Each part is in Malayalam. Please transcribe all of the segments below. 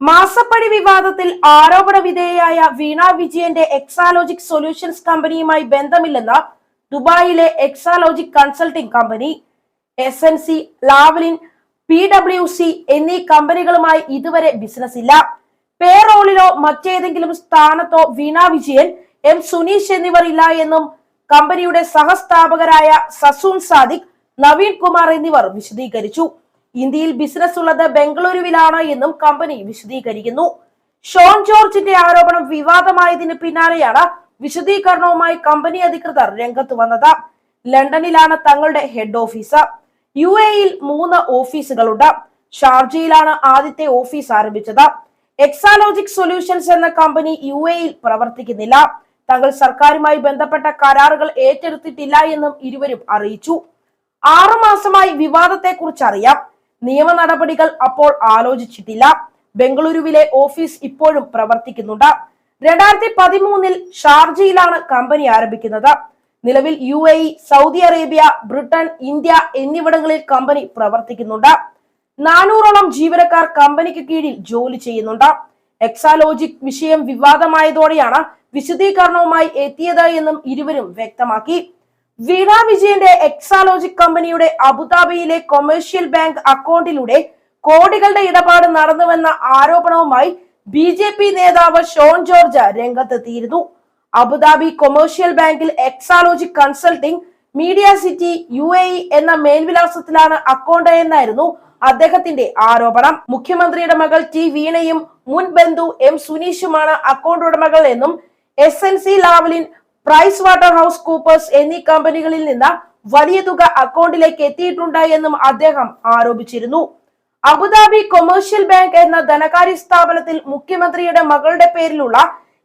മാസപ്പടി വിവാദത്തിൽ ആരോപണ വിധേയയായ വീണ വിജയന്റെ എക്സാലോജിക് സൊല്യൂഷൻസ് കമ്പനിയുമായി ബന്ധമില്ലെന്ന് ദുബായിലെ Exalogic consulting company S N C Lavalin P W C എന്നീ കമ്പനികളുമായി ഇതുവരെ ബിസിനസ് ഇല്ല. പേറോളിലോ മറ്റേതെങ്കിലും സ്ഥാനത്തോ വീണ വിജയൻ എം സുനീഷ് എന്നിവർ ഇല്ല എന്നും കമ്പനിയുടെ സഹസ്ഥാപകരായ സസൂൺ സാദിഖ് നവീൻ കുമാർ എന്നിവർ വിശദീകരിച്ചു. ഇന്ത്യയിൽ ബിസിനസ് ഉള്ളത് ബംഗളൂരുവിലാണ് എന്നും കമ്പനി വിശദീകരിക്കുന്നു. ഷോൺ ജോർജിന്റെ ആരോപണം വിവാദമായതിന് പിന്നാലെയാണ് വിശദീകരണവുമായി കമ്പനി അധികൃതർ രംഗത്ത് വന്നത്. ലണ്ടനിലാണ് തങ്ങളുടെ ഹെഡ് ഓഫീസ് യു എയിൽ മൂന്ന് ഓഫീസുകളുണ്ട്. ഷാർജയിലാണ് ആദ്യത്തെ ഓഫീസ് ആരംഭിച്ചത്. എക്സാലോജിക് സൊല്യൂഷൻസ് എന്ന കമ്പനി യു എയിൽ പ്രവർത്തിക്കുന്നില്ല. തങ്ങൾ സർക്കാരുമായി ബന്ധപ്പെട്ട കരാറുകൾ ഏറ്റെടുത്തിട്ടില്ല എന്നും ഇരുവരും അറിയിച്ചു. ആറുമാസമായി വിവാദത്തെ വിവാദത്തെക്കുറിച്ച് അറിയാം നിയമ നടപടികൾ അപ്പോൾ ആലോചിച്ചിട്ടില്ല. ബംഗളൂരുവിലെ ഓഫീസ് ഇപ്പോഴും പ്രവർത്തിക്കുന്നുണ്ട്. രണ്ടായിരത്തി പതിമൂന്നിൽ ഷാർജയിലാണ് കമ്പനി ആരംഭിക്കുന്നത്. നിലവിൽ U A Saudi Arabia Britain India എന്നിവിടങ്ങളിൽ കമ്പനി പ്രവർത്തിക്കുന്നുണ്ട്. നാനൂറോളം ജീവനക്കാർ കമ്പനിക്ക് കീഴിൽ ജോലി ചെയ്യുന്നുണ്ട്. എക്സാലോജിക് വിഷയം വിവാദമായതോടെയാണ് വിശദീകരണവുമായി എത്തിയത് എന്നും ഇരുവരും വ്യക്തമാക്കി. വീണ വിജയന്റെ എക്സാലോജിക് കമ്പനിയുടെ അബുദാബിയിലെ കൊമേഴ്ഷ്യൽ ബാങ്ക് അക്കൗണ്ടിലൂടെ കോടികളുടെ ഇടപാട് നടന്നുവെന്ന ആരോപണവുമായി ബി ജെ പി നേതാവ് ഷോൺ ജോർജ് രംഗത്തെത്തിയിരുന്നു. അബുദാബി കൊമേഴ്ഷ്യൽ ബാങ്കിൽ Exalogic consulting media city U A E എന്ന മേൽവിലാസത്തിലാണ് അക്കൗണ്ട് എന്നായിരുന്നു അദ്ദേഹത്തിന്റെ ആരോപണം. മുഖ്യമന്ത്രിയുടെ മകൾ ടി വീണയും മുൻ ബന്ധു എം സുനീഷുമാണ് അക്കൗണ്ട് ഉടമകൾ എന്നും S N C Lavalin Pricewaterhouse Coopers എന്നീ കമ്പനികളിൽ നിന്ന് വലിയ തുക അക്കൗണ്ടിലേക്ക് എത്തിയിട്ടുണ്ട് എന്നും അദ്ദേഹം ആരോപിച്ചിരുന്നു. അബുദാബി കൊമേഴ്ഷ്യൽ ബാങ്ക് എന്ന ധനകാര്യ സ്ഥാപനത്തിൽ മുഖ്യമന്ത്രിയുടെ മകളുടെ പേരിലുള്ള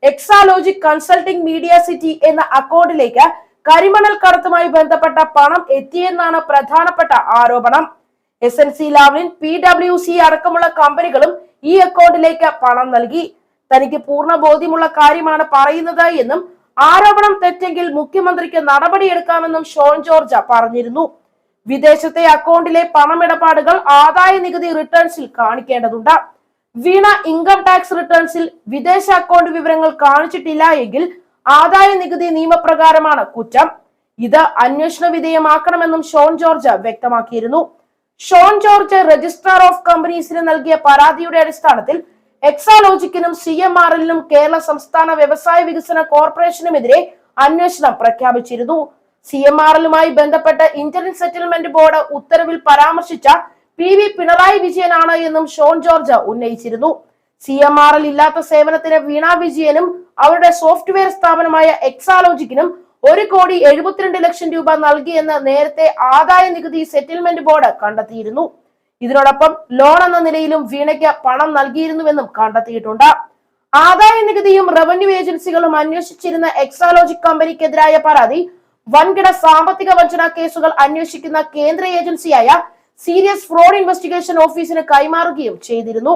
എക്സാലോജിക് കൺസൾട്ടിംഗ് മീഡിയ സിറ്റി എന്ന അക്കൗണ്ടിലേക്ക് കരിമണൽ കടത്തുമായി ബന്ധപ്പെട്ട പണം എത്തിയെന്നാണ് പ്രധാനപ്പെട്ട ആരോപണം. S N C Lavalin P W C അടക്കമുള്ള കമ്പനികളും ഈ അക്കൗണ്ടിലേക്ക് പണം നൽകി. തനിക്ക് പൂർണ ബോധ്യമുള്ള കാര്യമാണ് പറയുന്നത് എന്നും ആരോപണം തെറ്റെങ്കിൽ മുഖ്യമന്ത്രിക്ക് നടപടിയെടുക്കാമെന്നും ഷോൺ ജോർജ് പറഞ്ഞിരുന്നു. വിദേശത്തെ അക്കൗണ്ടിലെ പണമിടപാടുകൾ ആദായ നികുതി റിട്ടേൺസിൽ കാണിക്കേണ്ടതുണ്ട്. വീണ ഇൻകം ടാക്സ് റിട്ടേൺസിൽ വിദേശ അക്കൗണ്ട് വിവരങ്ങൾ കാണിച്ചിട്ടില്ല എങ്കിൽ ആദായ നികുതി നിയമപ്രകാരമാണ് കുറ്റം. ഇത് അന്വേഷണ വിധേയമാക്കണമെന്നും ഷോൺ ജോർജ് വ്യക്തമാക്കിയിരുന്നു. ഷോൺ ജോർജ് രജിസ്ട്രാർ ഓഫ് കമ്പനീസിന് നൽകിയ പരാതിയുടെ അടിസ്ഥാനത്തിൽ എക്സാലോജിക്കിനും സി എം എല്ലിനും കേരള സംസ്ഥാന വ്യവസായ വികസന കോർപ്പറേഷനുമെതിരെ അന്വേഷണം പ്രഖ്യാപിച്ചിരുന്നു. സി എം ആർ എല്ലുമായി ഇന്ത്യൻ സെറ്റിൽമെന്റ് ബോർഡ് ഉത്തരവിൽ പരാമർശിച്ച പി വി പിണറായി വിജയനാണ് എന്നും ഷോൺ ജോർജ് ഉന്നയിച്ചിരുന്നു. സി എം ആർ എൽ ഇല്ലാത്ത സേവനത്തിന് വീണ വിജയനും അവരുടെ സോഫ്റ്റ്വെയർ സ്ഥാപനമായ എക്സാലോജിക്കിനും ഒരു കോടി എഴുപത്തിരണ്ട് ലക്ഷം രൂപ നൽകിയെന്ന് നേരത്തെ ആദായ നികുതി സെറ്റിൽമെന്റ് ബോർഡ് കണ്ടെത്തിയിരുന്നു. ഇതിനോടൊപ്പം ലോൺ എന്ന നിലയിലും വീണയ്ക്ക് പണം നൽകിയിരുന്നുവെന്നും കണ്ടെത്തിയിട്ടുണ്ട്. ആദായ നികുതിയും റവന്യൂ ഏജൻസികളും അന്വേഷിച്ചിരുന്ന എക്സാലോജിക് കമ്പനിക്കെതിരായ പരാതി വൻകിട സാമ്പത്തിക വഞ്ചന കേസുകൾ അന്വേഷിക്കുന്ന കേന്ദ്ര ഏജൻസിയായ സീരിയസ് ഫ്രോഡ് ഇൻവെസ്റ്റിഗേഷൻ ഓഫീസിന് കൈമാറുകയും ചെയ്തിരുന്നു.